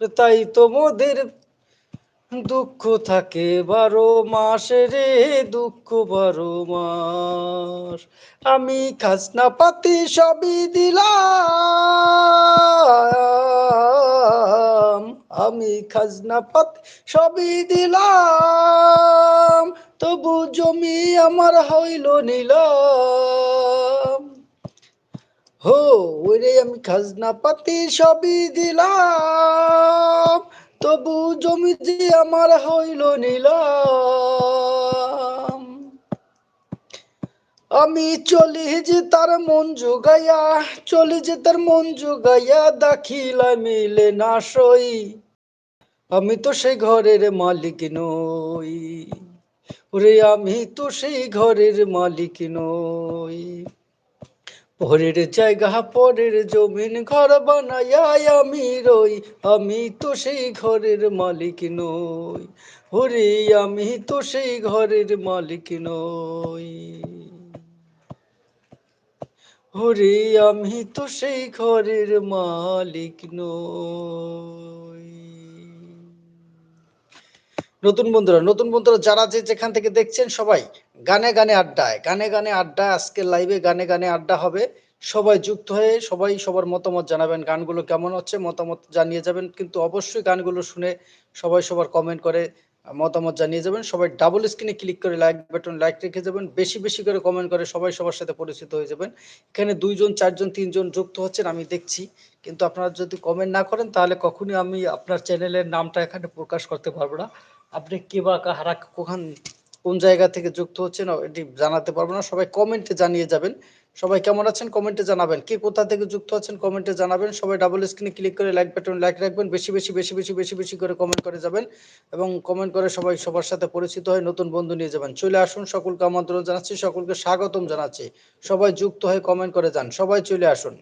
তাই তো মোদের দুঃখ থাকে বারো মাস রে দুঃখ বারো মাস। আমি খাজনা পাতি সবই দিলাম। আমি খাজনা পাতি সবই দিলাম। তবু জমি আমার হইল নিলাম। হো, ওরে আমি খাজনা পাতি সবই দিলাম, তবু জমি যে আমার হইল নিলাম। আমি চলি যে তার মন জোগাইয়া, চলি যে তার মন জোগাইয়া দাখিলা মিলে না সই। আমি তো সেই ঘরের মালিক নই, ওরে আমি তো সেই ঘরের মালিক নই। পরের জায়গা, পরের জমিন ঘর বানাইয়া আমি রই, আমি তো সেই ঘরের মালিক নই। ওরে আমি তো সেই ঘরের মালিক নই। ওরে আমি তো সেই ঘরের মালিক নই। নতুন বন্ধুরা নতুন বন্ধুরা যারা যে যেখান থেকে দেখছেন সবাই, গানে গানে আড্ডায়, গানে গানে আড্ডা আজকে লাইভে গানে গানে আড্ডা হবে। সবাই যুক্ত হয়ে সবাই সবার মতামত জানাবেন, গানগুলো কেমন হচ্ছে মতামত জানিয়ে যাবেন, কিন্তু অবশ্যই গানগুলো শুনে সবাই সবার কমেন্ট করে মতামত জানিয়ে যাবেন। সবাই ডাবল স্ক্রিনে ক্লিক করে লাইক বাটন লাইক রেখে যাবেন। বেশি বেশি করে কমেন্ট করে সবাই সবার সাথে পরিচিত হয়ে যাবেন। এখানে দুইজন, চারজন, তিনজন যুক্ত হচ্ছেন, আমি দেখছি। কিন্তু আপনারা যদি কমেন্ট না করেন, তাহলে কখনই আমি আপনার চ্যানেলের নামটা এখানে প্রকাশ করতে পারব না। আপনি কে বা কাহারা কখন, কোন জায়গা থেকে যুক্ত হচ্ছেন, এটি জানাতে পারব না। সবাই কমেন্টে জানিয়ে যাবেন। সবাই কেমন আছেন? কমেন্টে জানাবেন। কে কোথা থেকে যুক্ত আছেন কমেন্টে জানাবেন। সবাই ডাবল স্ক্রিনে ক্লিক করে লাইক বাটন লাইক রাখবেন। বেশি বেশি বেশি বেশি বেশি বেশি করে কমেন্ট করে যাবেন এবং কমেন্ট করে সবাই সবার সাথে পরিচিত হয়ে নতুন বন্ধু নিয়ে যাবেন। চলে আসুন সকলকে আমন্ত্রণ জানাচ্ছি, সকলকে স্বাগতম জানাচ্ছি। সবাই যুক্ত হয়ে কমেন্ট করে যান। সবাই চলে আসুন।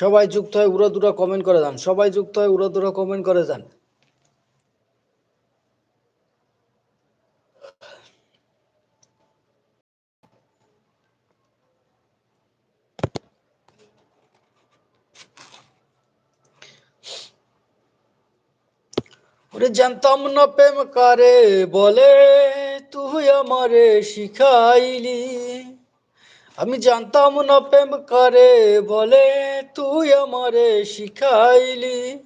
সবাই যুক্ত হয়ে উড়াদুরা কমেন্ট করে যান। সবাই যুক্ত হয়ে উড়াদুরা কমেন্ট করে যান। জানতাম না প্রেম কারে বলে, তুই আমারে শিখাইলি। আমি জানতাম না প্রেম কারে বলে তুই আমারে শিখাইলি।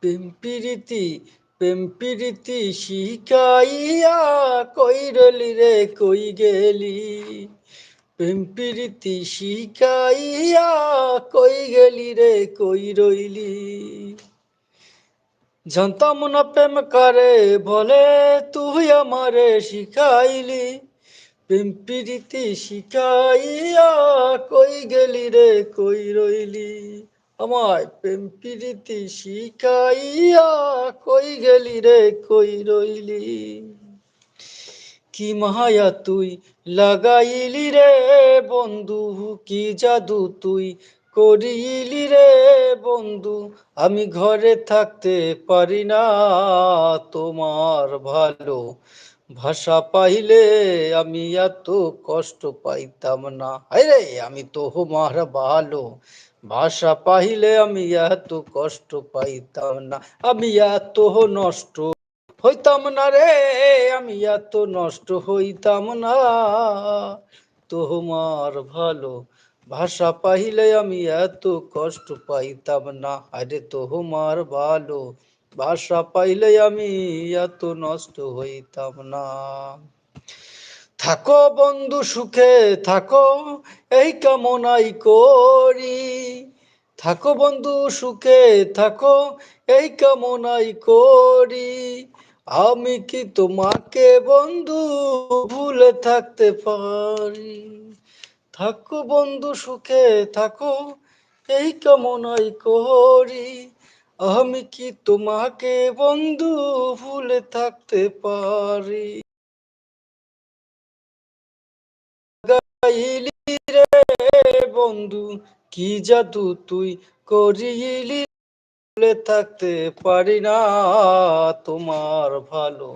প্রেম প্রীতি প্রেম প্রীতি শিখাইয়া কই রলি রে, কই গেলি? প্রেম প্রীতি শিখাইয়া কই গেলি রে, কই রইলি? জানতাম না প্রেম করে বলে, তুই আমারে শিখাইলি। প্রেম শিখাইয়া কই গেলি রে, কই রইলি? আমায় প্রেম প্রীতি শিখাইয়া কই গেলি রে, কই রইলি? কি মায়া তুই লাগাইলি রে বন্ধু, কি জাদু তুই করিলি রে বন্ধু? আমি ঘরে থাকতে পারি না তোমার ভালো ভাষা পাইলে আমি এত কষ্ট পাইতাম না। রে, আমি তো মার ভালো ভাষা পাইলে আমি এত কষ্ট পাইতাম না। আমি এত নষ্ট হইতাম না রে, আমি এত নষ্ট হইতাম না। তোমার ভালো ভাষা পাইলে আমি এত কষ্ট পাইতাম না। আরে তোমার ভালো ভাষা পাইলে আমি এত নষ্ট হইতাম না। থাকো বন্ধু সুখে, থাকো, এই কামনাই করি। থাকো বন্ধু সুখে, থাকো, এই কামনাই করি। আমি কি তোমাকে বন্ধু ভুলে থাকতে পারি? থাকো বন্ধু সুখে, থাকো, এই কামনাই করি। আমি কি তোমাকে বন্ধু ভুলে থাকতে পারি? গাইলি রে বন্ধু, কি জাদু তুই করিলি? ভুলে থাকতে পারি না তোমার ভালো।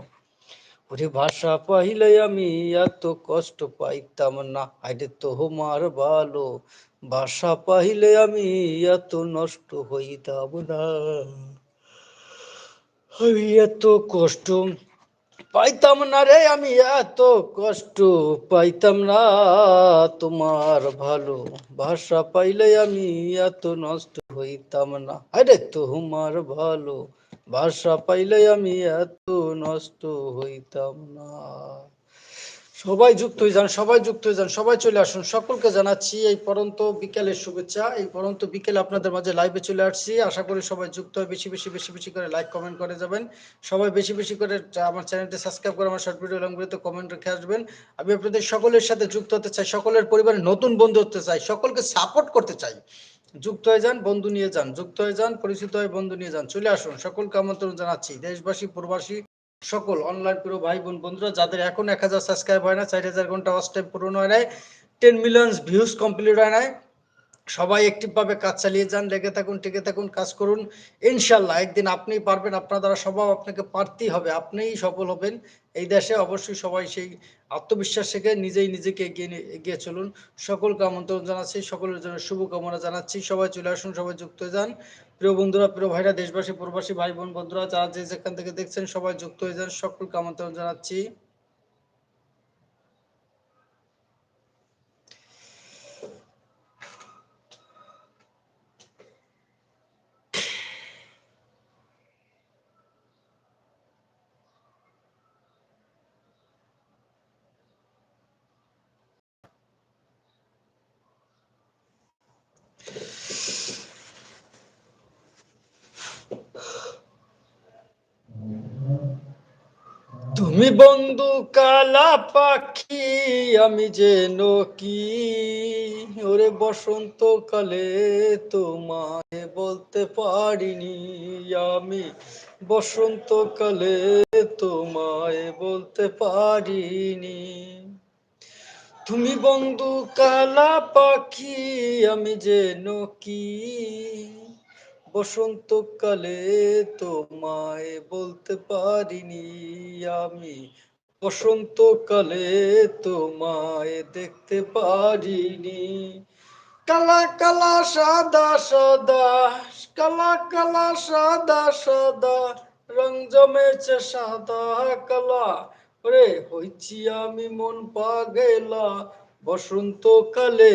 ওরে ভাষা পাইলে আমি এত কষ্ট পাইতাম না আইরে তোমার ভালো। ভাষা পাইলে আমি এত নষ্ট হইতাম না। আমি এত কষ্ট পাইতাম না রে, আমি এত কষ্ট পাইতাম না। তোমার ভালো ভাষা পাইলে আমি এত নষ্ট হইতাম না। আরে তোমার ভালো ভাষা পাইলে আমি এত নষ্ট হইতাম না। সবাই যুক্ত হয়ে যান, সবাই যুক্ত হয়ে যান, সবাই চলে আসুন। সকলকে জানাচ্ছি এই পরন্ত বিকেলের শুভেচ্ছা। এই পরন্ত বিকেলে আপনাদের মাঝে লাইভে চলে আসছি। আশা করি সবাই যুক্ত হয়ে বেশি বেশি বেশি বেশি করে লাইক কমেন্ট করে যাবেন। সবাই বেশি বেশি করে আমার চ্যানেলটি সাবস্ক্রাইব করে আমার শর্ট ভিডিও লংগুলিতে কমেন্ট রেখে আসবেন। আমি আপনাদের সকলের সাথে যুক্ত হতে চাই, সকলের পরিবারে নতুন বন্ধু হতে চাই, সকলকে সাপোর্ট করতে চাই। যুক্ত হয়ে যান, বন্ধু নিয়ে যান, যুক্ত হয়ে যান, পরিচিত হয়ে বন্ধু নিয়ে যান, চলে আসুন। সকলকে আমন্ত্রণ জানাচ্ছি। দেশবাসী, প্রবাসী সকল অনলাইন প্রিয় ভাই বোন বন্ধুরা, যাদের এখন এক হাজার সাবস্ক্রাইব হয় না, চার হাজার ঘণ্টা ওয়াচ টাইম পূরণ হয় নাই টেন মিলিয়ন ভিউজ কমপ্লিট হয় নাই, সবাই ভাবে কাজ চালিয়ে যান, লেগে থাকুন, টিকে থাকুন, কাজ করুন। ইনশাল্লাহ একদিন আপনি পারবেন, আপনার দ্বারা স্বভাব আপনাকে পারতেই হবে, আপনিই সফল হবেন। এই দেশে অবশ্যই সবাই সেই আত্মবিশ্বাস থেকে নিজেই নিজেকে এগিয়ে এগিয়ে চলুন। সকলকে আমন্ত্রণ জানাচ্ছি, সকলের জন্য শুভকামনা জানাচ্ছি, সবাই চলে আসুন, সবাই যুক্ত যান। প্রিয় বন্ধুরা, প্রিয় ভাইরা, দেশবাসী, প্রবাসী ভাই বোন, বন্ধুরা, যারা যে যেখান থেকে দেখছেন সবাই যুক্ত হয়ে যান সকলকে আমন্ত্রণ জানাচ্ছি। তুমি বন্ধু কালা পাখি, আমি যেন কি? ওরে বসন্ত কালে তোমায় বলতে পারিনি আমি। বসন্ত কালে তোমায় বলতে পারিনি। তুমি বন্ধু কালা পাখি, আমি যেন কি? বসন্তকালে তোমায় বলতে পারিনি আমি। বসন্তকালে তোমায় দেখতে পারিনি। কালা কালা সাদা সাদা, কালা কালা সাদা সাদা, রং জমেছে সাদা কালা। রে হইছি আমি মন পাগেলা। বসন্তকালে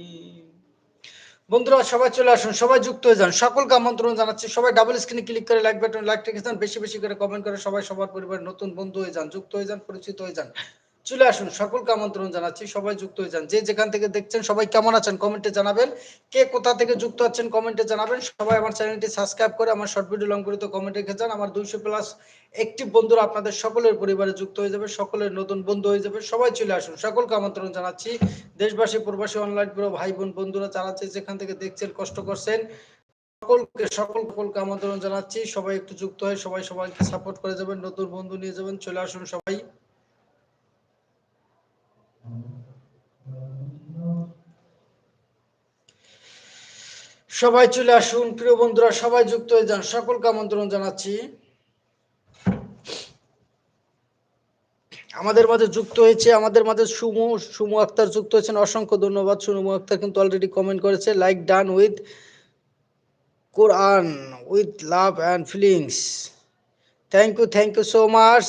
বন্ধুরা, সবাই চলে আসুন, সবাই যুক্ত হয়ে যান। সকলকে আমন্ত্রণ জানাচ্ছি। সবাই ডাবল স্ক্রিনে ক্লিক করে লাইক বাটন লাইক রেখে যান। বেশি বেশি করে কমেন্ট করে সবাই সবার পরিবারের নতুন বন্ধু হয়ে যান, যুক্ত হয়ে যান, পরিচিত হয়ে যান। চলে আসুন, সকলকে আমন্ত্রণ জানাচ্ছি, সবাই যুক্ত হয়ে যান। যে যেখান থেকে দেখছেন সবাই কেমন আছেন কমেন্টে জানাবেন। কে কোথা থেকে যুক্ত আছেন কমেন্টে জানাবেন। সবাই আমার চ্যানেলটি সাবস্ক্রাইব করে আমার শর্ট ভিডিও লং করে তো কমেন্ট রেখে যান। আমার দুইশো প্লাস একটি বন্ধুরা আপনাদের সকলের পরিবারে যুক্ত হয়ে যাবে, সকলের নতুন বন্ধু হয়ে যাবে, সবাই চলে আসুন। সকলকে আমন্ত্রণ জানাচ্ছি। দেশবাসী, প্রবাসী অনলাইন পুরো ভাই বোন, বন্ধুরা যারা যেখান থেকে দেখছেন, কষ্ট করছেন, সকলকে, সকল সকলকে আমন্ত্রণ জানাচ্ছি। সবাই একটু যুক্ত হয়ে সবাই সবাইকে সাপোর্ট করে যাবেন, নতুন বন্ধু নিয়ে যাবেন, চলে আসুন সবাই। সবাই চলে আসুন। প্রিয় বন্ধুরা, সবাই যুক্ত হয়ে যান। সকলকে আমন্ত্রণ জানাচ্ছি। আমাদের মাঝে যুক্ত হয়েছে, আমাদের মাঝে সুমু সুমু আক্তার যুক্ত হয়েছেন। অসংখ্য ধন্যবাদ। সুমু আক্তার কিন্তু অলরেডি কমেন্ট করেছে like done with Quran with love and feelings thank you thank you so much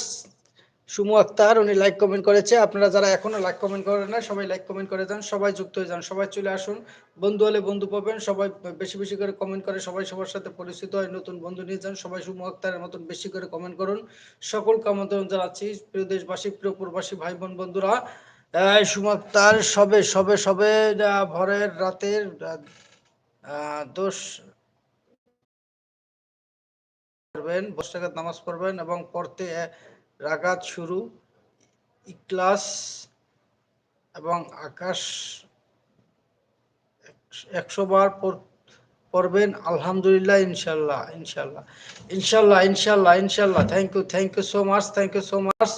Sumu Akter, উনি লাইক কমেন্ট করেছে। আপনারা যারা এখনও লাইক কমেন্ট করেন না সবাই লাইক কমেন্ট করে যান। সবাই যুক্ত হয়ে যান, সবাই চলে আসুন। বন্ধু হলে বন্ধু পাবেন, সবাই বেশি বেশি করে কমেন্ট করে, সবাই সবার সাথে পরিচিত হয়, নতুন বন্ধু নিয়ে যান। সবাই সুমু আক্তারের মতন বেশি করে কমেন্ট করুন। সকল আমন্ত্রণ জানাচ্ছি, প্রিয় দেশবাসী, প্রিয় প্রবাসী ভাই বোন বন্ধুরা সুমু আক্তার, সবে সবে সবে ভরের রাতের দোষ করবেন বসে নামাজ পড়বেন এবং পড়তে রাগাত শুরু, ইকলাস এবং আকাশ একশো বার পড়বেন, আলহামদুলিল্লাহ, ইনশাল্লাহ ইনশাল্লাহ ইনশাল্লাহ ইনশাল্লাহ ইনশাল্লাহ। Thank you thank you so much thank you so much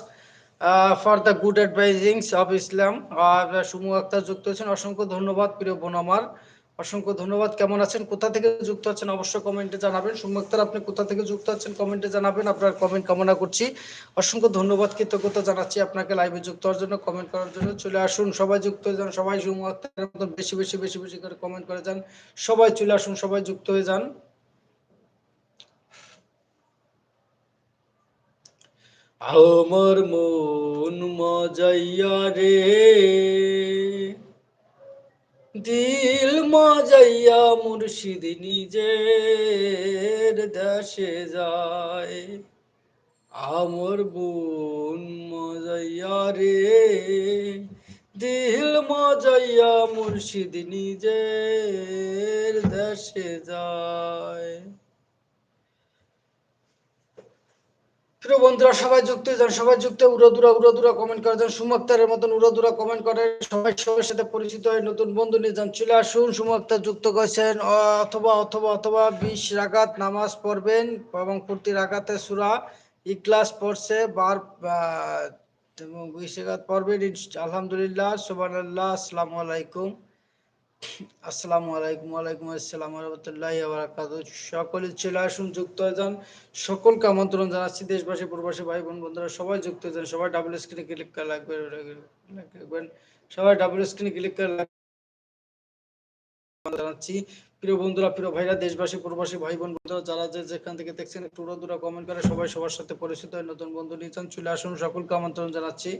for the good advisings of Islam Sumu Akter যুক্ত হয়েছেন অসংখ্য ধন্যবাদ, প্রিয় বোন আমার। অসংখ্য ধন্যবাদ। কেমন আছেন? কোথা থেকে যুক্ত আছেন অবশ্যই কমেন্টে জানাবেন। সুমুক্তার আপনি কোথা থেকে যুক্ত আছেন কমেন্টে জানাবেন। আপনার কমেন্ট কামনা করছি। অসংখ্য ধন্যবাদ, কৃতজ্ঞতা জানাচ্ছি আপনাকে লাইভে যুক্ত হওয়ার জন্য কমেন্ট করার জন্য। চলে আসুন, সবাই যুক্ত হয়ে যান, সবাই সুমু আক্তারের মতন বেশি বেশি বেশি বেশি করে কমেন্ট করে যান। সবাই চলে আসুন, সবাই যুক্ত হয়ে যান। আমার মন মজাইয়া রে। দিল মজাইয়া মুর্শিদ নিজের দেশে যায়। আমার বোন মজাইয়া রে, দিল মজাইয়া মুর্শিদ নিজের দেশে যায়। প্রিয় বন্ধুরা, সবাই যুক্ত যান, সবাই যুক্ত উড়োদুরা উড়োদুরা কমেন্ট করে যান সুমক্তারের মতন উড়োদুরা কমেন্ট করে, সবাই সবার সাথে পরিচিত হয় নতুন বন্ধু নিয়ে যান। চলে আসুন সুমক্তার যুক্ত করেছেন অথবা অথবা অথবা বিশ রাগাত নামাজ পড়বেন এবং প্রতি রাগাতে সুরা ইকলাস পড়ছে, বার বিশ রাগাত পড়বেন আলহামদুলিল্লাহ সুবান আল্লাহ আসসালামু আলাইকুম। আসসালামু আলাইকুম, ওয়ালাইকুম আসসালাম রহমতুল্লাহ সকলে চলে আসুন, যুক্ত হয়ে সকলকে আমন্ত্রণ জানাচ্ছি, দেশবাসী, প্রবাসী ভাই বোন বন্ধুরা, সবাই যুক্ত হয়ে যান। সবাই ডাবল স্ক্রিনে ক্লিক করে লাগবেন সবাই ডাবল স্ক্রিনে ক্লিক করে জানাচ্ছি। প্রিয় বন্ধুরা, প্রিয় ভাইরা, দেশবাসী, প্রবাসী ভাই বোন বন্ধুরা, যারা যে যেখান থেকে দেখছেন, একটু দূরা কমেন্ট করে সবাই সবার সাথে পরিচিত নতুন বন্ধু নিয়েছেন চলে আসুন, সকলকে আমন্ত্রণ জানাচ্ছি।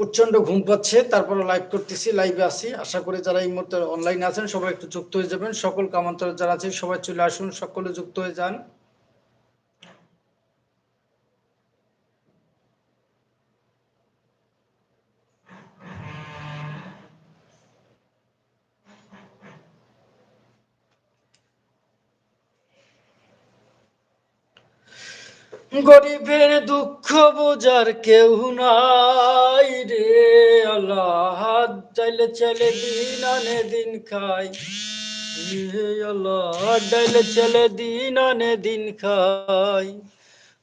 প্রচণ্ড ঘুম পাচ্ছে তারপরে লাইভ করতেছি লাইভে আসি আশা করি যারা এই মুহূর্তে অনলাইনে আছেন, সবাই একটু যুক্ত হয়ে যাবেন। সকল কামান্তর যারা আছেন, সবাই চলে আসুন, সকলে যুক্ত হয়ে যান। গরিবের দুঃখ বোঝার কেউ নাই রে। আল্লাহ ডাইলে চলে দিন আনে দিন খাই। আল্লাহ ডাইলে চলে দিন আনে দিন খাই।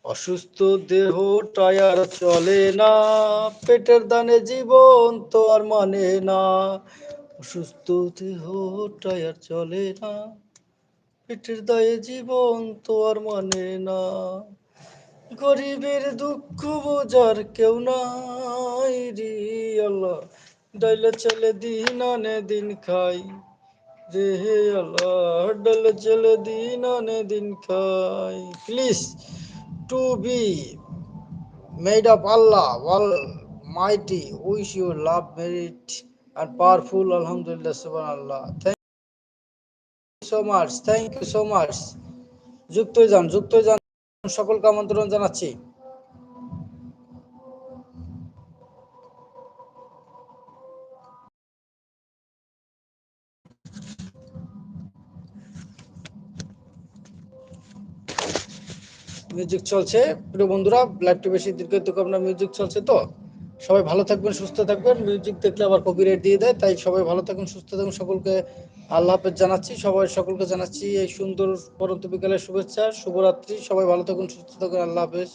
অসুস্থ দেহ টায়ার চলে না। পেটের দানে জীবন তো আর মানে না। অসুস্থ দেহ টায়ার চলে না। পেটের দায়ে জীবন তো আর মানে না। গরিবের দুঃখ বোঝার কেউ নাই রে আল্লাহ। ডাইলে চলে দিন আনে দিন খাই রে হে আল্লাহ। ডাইলে চলে দিন আনে দিন খাই। Please, to be made of Allah, almighty, wish you love, merit and powerful alhamdulillah subhanallah thank you so much thank you so much যুক্ত যান যুক্ত যান। সকলকে আমন্ত্রণ জানাচ্ছি। মিউজিক চলছে। প্রিয় বন্ধুরা লাইভটি বেশি দীর্ঘ আপনার মিউজিক চলছে তো? সবাই ভালো থাকবেন, সুস্থ থাকবেন। মিউজিক দেখলে আবার কপিরাইট দিয়ে দেয়, তাই সবাই ভালো থাকুন, সুস্থ থাকুন। সকলকে আল্লাহ হাফেজ জানাচ্ছি, সবাই সকলকে জানাচ্ছি এই সুন্দর পরন্ত বিকালের শুভেচ্ছা, শুভরাত্রি। সবাই ভালো থাকুন, সুস্থ থাকুন। আল্লাহ হাফেজ।